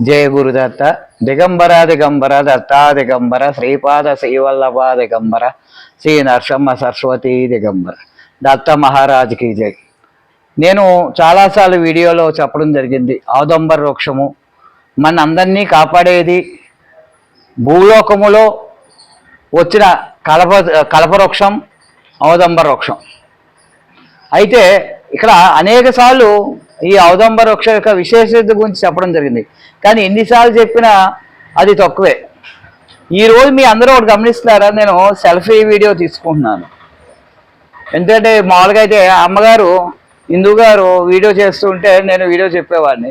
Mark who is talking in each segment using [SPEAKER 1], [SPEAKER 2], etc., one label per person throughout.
[SPEAKER 1] జయ గురుదత్త దిగంబర దిగంబర దత్తా దిగంబర శ్రీపాద శ్రీవల్లభ దిగంబర శ్రీ నరసమ్మ సరస్వతి దిగంబర. దత్త మహారాజ్కి జై. నేను చాలాసార్లు వీడియోలో చెప్పడం జరిగింది. ఆదంబర వృక్షము మన అందరినీ కాపాడేది భూలోకములో వచ్చిన కలప కలపవృక్షం ఔదంబర వృక్షం. అయితే ఇక్కడ అనేక సార్లు ఈ ఔదంబర వృక్ష యొక్క విశేషత గురించి చెప్పడం జరిగింది. కానీ ఎన్నిసార్లు చెప్పినా అది తక్కువే. ఈరోజు మీ అందరూ ఒకటి గమనిస్తున్నారా? నేను సెల్ఫీ వీడియో తీసుకుంటున్నాను. ఎందుకంటే మామూలుగా అయితే అమ్మగారు హిందూ గారు వీడియో చేస్తుంటే నేను వీడియో చెప్పేవాడిని.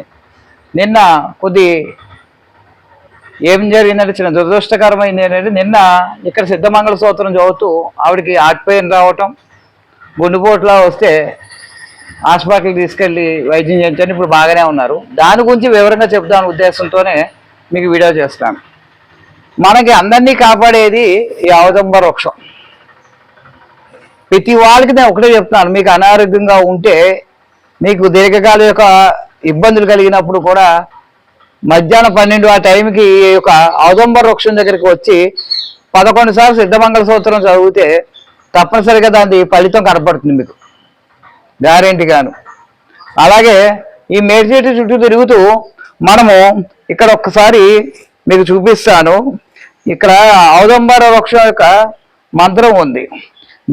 [SPEAKER 1] నిన్న కొద్ది ఏం జరిగిందంటే చిన్న దురదృష్టకరమైంది ఏంటంటే నిన్న ఇక్కడ సిద్ధమంగళ సూత్రం చదువుతూ ఆవిడకి హార్ట్ పెయిన్ రావటం గుండెపోట్లా వస్తే హాస్పిటల్కి తీసుకెళ్ళి వైద్యం చేయించని ఇప్పుడు బాగానే ఉన్నారు. దాని గురించి వివరంగా చెప్దాని ఉద్దేశంతోనే మీకు వీడియో చేస్తాను. మనకి అందరినీ కాపాడేది ఈ అవదంబ వృక్షం. ప్రతి వాళ్ళకి నేను ఒకటే చెప్తున్నాను మీకు అనారోగ్యంగా ఉంటే మీకు దీర్ఘకాల యొక్క ఇబ్బందులు కలిగినప్పుడు కూడా మధ్యాహ్నం పన్నెండు ఆ టైంకి ఈ యొక్క అవదంబ వృక్షం దగ్గరికి వచ్చి పదకొండు సార్లు సిద్ధమంగళ సూత్రం చదివితే తప్పనిసరిగా దాని ఫలితం కనపడుతుంది మీకు. గ్యారెంటీగాను. అలాగే ఈ మేడ్చేటి చుట్టూ తిరుగుతూ మనము ఇక్కడ ఒక్కసారి మీకు చూపిస్తాను. ఇక్కడ ఔదంబర వృక్షం యొక్క మంత్రం ఉంది.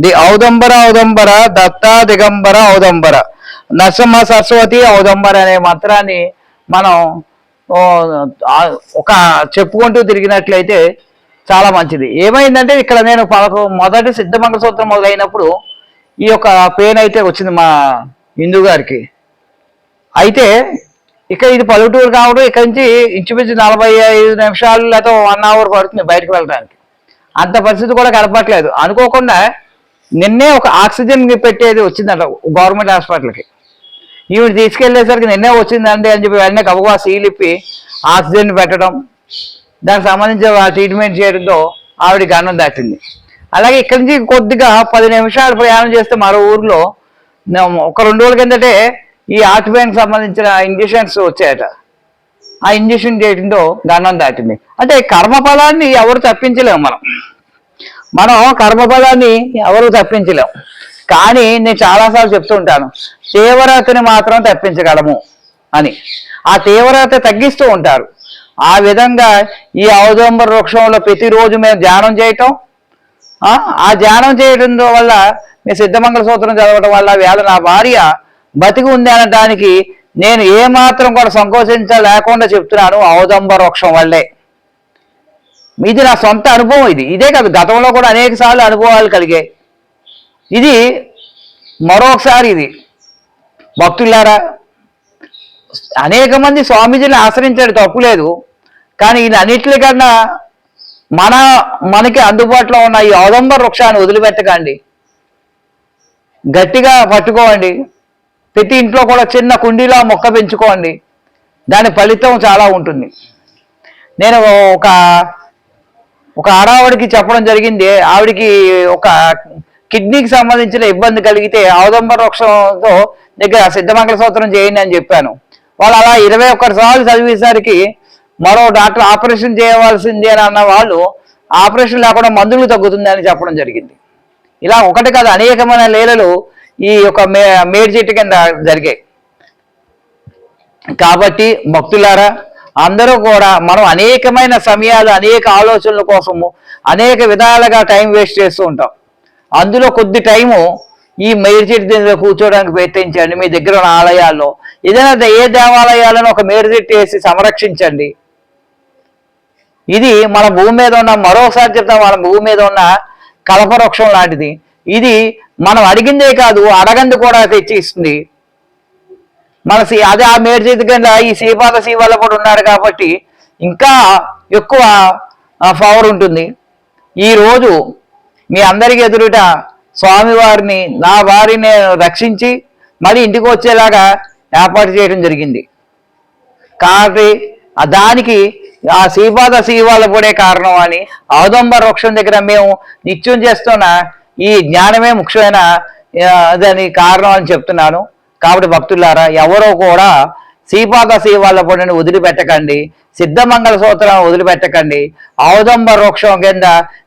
[SPEAKER 1] ది ఔదంబర ఔదంబర దత్త దిగంబర ఔదంబర. నరసింహ సరస్వతి ఔదంబర అనే మంత్రాన్ని మనం ఒక చెప్పుకుంటూ తిరిగినట్లయితే చాలా మంచిది. ఏమైందంటే ఇక్కడ నేను పదకొ మొదటి సిద్ధమంగళ సూత్రం మొదలైనప్పుడు ఈ యొక్క పెయిన్ అయితే వచ్చింది మా హిందూ గారికి. అయితే ఇక్కడ ఇది పల్లెటూరు కావడం ఇక్కడ నుంచి ఇంచుమించు నలభై ఐదు నిమిషాలు లేకపోతే వన్ అవర్ పడుతుంది బయటకు వెళ్ళడానికి. అంత పరిస్థితి కూడా గడపట్లేదు అనుకోకుండా నిన్నే ఒక ఆక్సిజన్ పెట్టేది వచ్చిందంట గవర్నమెంట్ హాస్పిటల్కి. ఈవిడ తీసుకెళ్ళేసరికి నిన్నే వచ్చిందండి అని చెప్పి వెంటనే కబుగా సీలిప్పి ఆక్సిజన్ పెట్టడం దానికి సంబంధించిన ట్రీట్మెంట్ చేయడంతో ఆవిడ గన్నం దాటింది. అలాగే ఇక్కడి నుంచి కొద్దిగా పది నిమిషాలు ప్రయాణం చేస్తే మరో ఊర్లో ఒక రెండు రోజుల కిందటే ఈ హార్ట్ పెయిన్ సంబంధించిన ఇంజక్షన్స్ వచ్చాయట. ఆ ఇంజక్షన్ చేయడంతో గన్నం దాటింది. అంటే కర్మఫలాన్ని ఎవరు తప్పించలేము మనం. మనం కర్మఫలాన్ని ఎవరు తప్పించలేం కానీ నేను చాలాసార్లు చెప్తుంటాను తీవ్రతని మాత్రం తప్పించగలము అని. ఆ తీవ్రత తగ్గిస్తూ ఉంటారు. ఆ విధంగా ఈ ఔదంబర వృక్షంలో ప్రతిరోజు మేము ధ్యానం చేయటం ఆ ధ్యానం చేయడం వల్ల మీ సిద్ధమంగళ సూత్రం చదవడం వల్ల వేళ నా భార్య బతికి ఉంది అనడానికి నేను ఏమాత్రం కూడా సంకోచించలేకుండా చెప్తున్నాను ఔదంబర వృక్షం వల్లే. ఇది నా సొంత అనుభవం ఇది. ఇదే కాదు గతంలో కూడా అనేక సార్లు అనుభవాలు కలిగాయి. ఇది మరొకసారి ఇది. భక్తులారా అనేక మంది స్వామీజీని ఆశ్రయించాడు తప్పులేదు కానీ ఇది అన్నిటికన్నా మన మనకి అందుబాటులో ఉన్న ఈ ఔదంబర వృక్షాన్ని వదిలిపెట్టకండి. గట్టిగా పట్టుకోండి. ప్రతి ఇంట్లో కూడా చిన్న కుండీలో మొక్క పెంచుకోండి. దాని ఫలితం చాలా ఉంటుంది. నేను ఒక ఒక ఆడావిడికి చెప్పడం జరిగింది. ఆవిడికి ఒక కిడ్నీకి సంబంధించిన ఇబ్బంది కలిగితే ఔదంబర వృక్షంతో దగ్గర సిద్ధమంగళ సూత్రం చేయండి అని చెప్పాను. వాళ్ళు అలా ఇరవై ఒక్కటి సార్లు చదివేసరికి మరో డాక్టర్ ఆపరేషన్ చేయవలసింది అని అన్న వాళ్ళు ఆపరేషన్ లేకుండా మందులు తగ్గుతుంది అని చెప్పడం జరిగింది. ఇలా ఒకటి కాదు అనేకమైన లీలలు ఈ యొక్క మే మేడి చెట్టు కింద జరిగాయి. కాబట్టి భక్తులారా అందరూ కూడా మనం అనేకమైన సమయాలు అనేక ఆలోచనల కోసము అనేక విధాలుగా టైం వేస్ట్ చేస్తూ ఉంటాం. అందులో కొద్ది టైము ఈ మేరు చెట్టు దగ్గర కూర్చోవడానికి ప్రయత్నించండి. మీ దగ్గర ఉన్న ఆలయాల్లో ఏదైనా ఏ దేవాలయాలను ఒక మేరు చెట్టు వేసి సంరక్షించండి. ఇది మన భూమి మీద ఉన్న మరోసారి చెప్తాం మన భూమి మీద ఉన్న కలపవృక్షం లాంటిది. ఇది మనం అడిగిందే కాదు అడగంది కూడా తెచ్చి ఇస్తుంది మన అదే ఆ మేడు చేతి కింద ఈ శ్రీపాద శ్రీవల్ల కూడా ఉన్నాడు కాబట్టి ఇంకా ఎక్కువ పవర్ ఉంటుంది. ఈ రోజు మీ అందరికి ఎదురుట స్వామివారిని నా వారిని రక్షించి మళ్ళీ ఇంటికి వచ్చేలాగా ఏర్పాటు చేయడం జరిగింది. కాబట్టి దానికి ఆ శ్రీపాద శ్రీవాళ్ళ పడే కారణం అని ఔదంబర వృక్షం దగ్గర మేము నిత్యం చేస్తున్న ఈ జ్ఞానమే ముఖ్యమైన దాని కారణం అని చెప్తున్నాను. కాబట్టి భక్తులారా ఎవరో కూడా శ్రీపాద శ్రీవాళ్ళ పొడిని వదిలిపెట్టకండి. సిద్ధమంగళ సూత్రం వదిలిపెట్టకండి. ఔదంబ వృక్షం కింద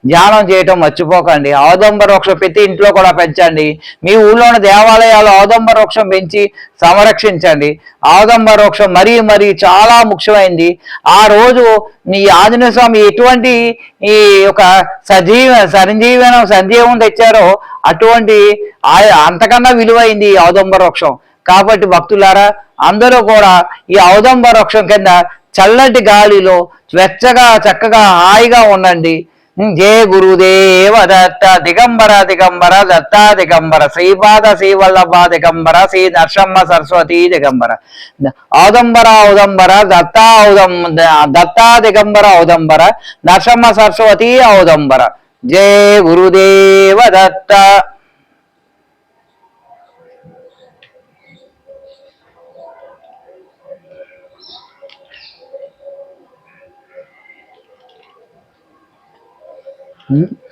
[SPEAKER 1] ధ్యానం చేయటం మర్చిపోకండి. ఆవదంబ వృక్షం ప్రతి ఇంట్లో కూడా పెంచండి. మీ ఊళ్ళోని దేవాలయాలు ఆవదంబ వృక్షం పెంచి సంరక్షించండి. ఆవదంబ వృక్షం మరీ మరీ చాలా ముఖ్యమైంది. ఆ రోజు నీ ఆంజనేయ స్వామి ఎటువంటి ఈ ఒక సజీవ సంజీవనం సంజీవం తెచ్చారో అటువంటి ఆ- అంతకన్నా విలువైంది ఆవదంబ వృక్షం. కాబట్టి భక్తులారా అందరూ కూడా ఈ ఔదంబ వృక్షం కింద చల్లటి గాలిలో వెచ్చగా చక్కగా హాయిగా ఉండండి. జయ గురుదేవ దత్త దిగంబర దిగంబర దత్త దిగంబర శ్రీపాద శ్రీవల్లభ దిగంబర శ్రీ నర్సమ్మ సరస్వతి దిగంబర. ఔదంబర ఔదంబర దత్త ఔదం దత్త దిగంబర ఔదంబర నర్సమ్మ సరస్వతి ఔదంబర. జయ గురుదేవ దత్త. Mm-hmm.